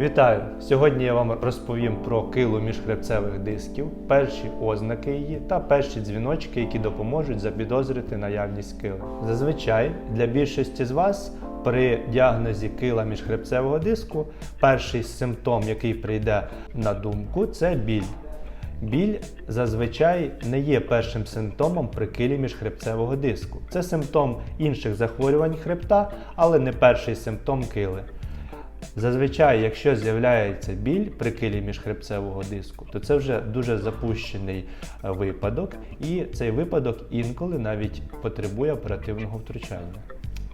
Вітаю! Сьогодні я вам розповім про килу міжхребцевих дисків, перші ознаки її та перші дзвіночки, які допоможуть запідозрити наявність кили. Зазвичай для більшості з вас при діагнозі кила міжхребцевого диску перший симптом, який прийде на думку, це біль. Біль зазвичай не є першим симптомом при килі міжхребцевого диску. Це симптом інших захворювань хребта, але не перший симптом кили. Зазвичай, якщо з'являється біль при килі міжхребцевого диску, то це вже дуже запущений е, випадок, і цей випадок інколи навіть потребує оперативного втручання.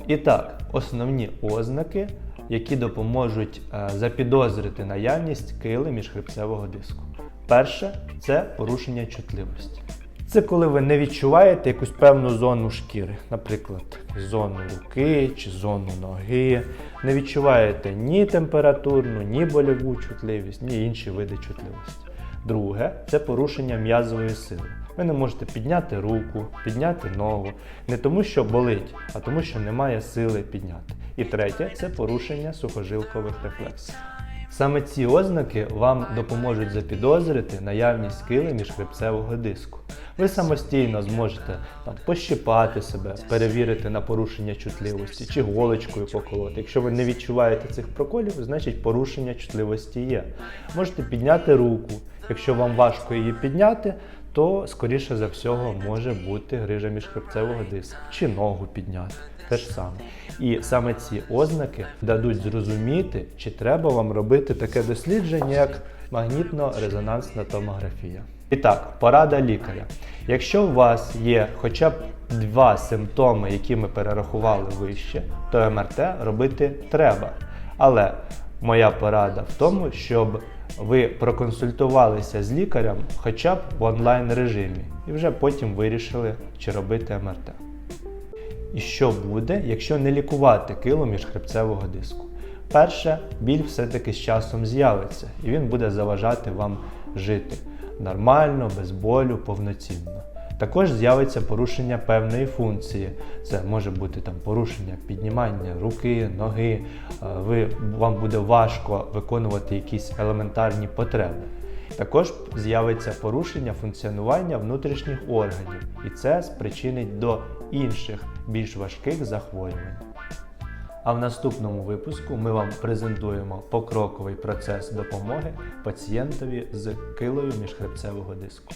І так, основні ознаки, які допоможуть е, запідозрити наявність кили міжхребцевого диску. Перше це порушення чутливості. Це коли ви не відчуваєте якусь певну зону шкіри, наприклад, зону руки чи зону ноги. Не відчуваєте ні температурну, ні больову чутливість, ні інші види чутливості. Друге це порушення м'язової сили. Ви не можете підняти руку, підняти ногу, не тому, що болить, а тому, що немає сили підняти. І третє це порушення сухожилкових рефлексів. Саме ці ознаки вам допоможуть запідозрити наявність кили міжхребцевого диску. Ви самостійно зможете там, пощипати себе, перевірити на порушення чутливості чи голочкою поколоти. Якщо ви не відчуваєте цих проколів, значить порушення чутливості є. Можете підняти руку. Якщо вам важко її підняти, то скоріше за всього може бути грижа міжхребцевого диска чи ногу підняти. Те ж саме. І саме ці ознаки дадуть зрозуміти, чи треба вам робити таке дослідження, як магнітно-резонансна томографія. І так, порада лікаря. Якщо у вас є хоча б два симптоми, які ми перерахували вище, то МРТ робити треба. Але моя порада в тому, щоб ви проконсультувалися з лікарем хоча б в онлайн режимі, і вже потім вирішили, чи робити МРТ. І що буде, якщо не лікувати кило міжхребцевого диску? Перше, біль все-таки з часом з'явиться, і він буде заважати вам жити нормально, без болю, повноцінно. Також з'явиться порушення певної функції. Це може бути там порушення піднімання руки, ноги, е, ви, вам буде важко виконувати якісь елементарні потреби. Також з'явиться порушення функціонування внутрішніх органів, і це спричинить до інших більш важких захворювань. А в наступному випуску ми вам презентуємо покроковий процес допомоги пацієнтові з килою міжхребцевого диску.